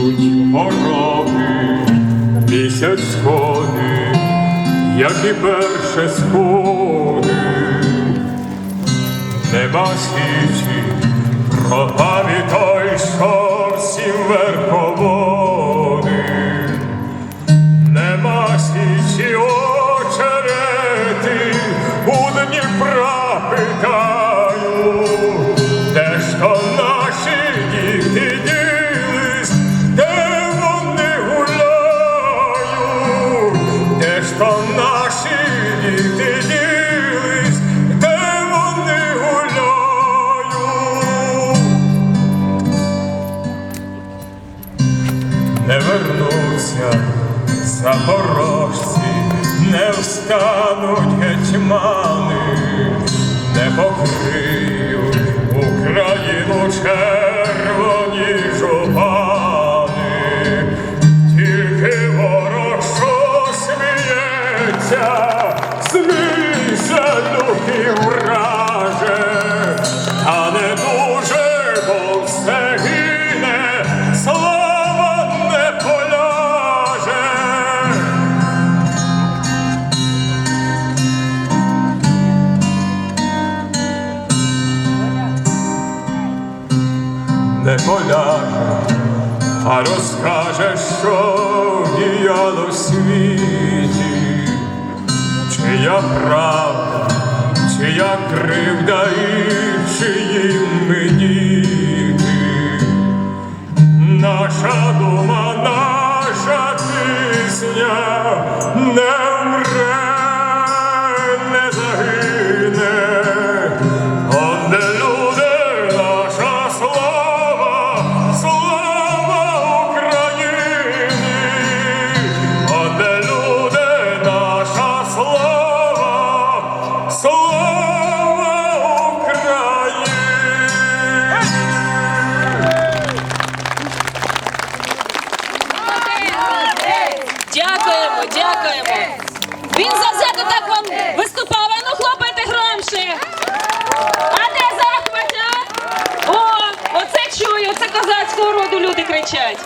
Пороги місяць сходи, як і перше сходи, нема свічі, той, що всім верховоди, нема свічі очерети, у Дніпра питаю, де ж то то наші діти ділись, де вони гуляють. не вернуться запорожці, не встануть гетьмани, Не поляже, а розкаже, що діяло в світі, чия правда, чия кривда і чиї ми Дякуємо, дякуємо. Він завзято так вам виступав. Ну хлопайте громше. А де захват. О, оце чую, це козацького роду люди кричать.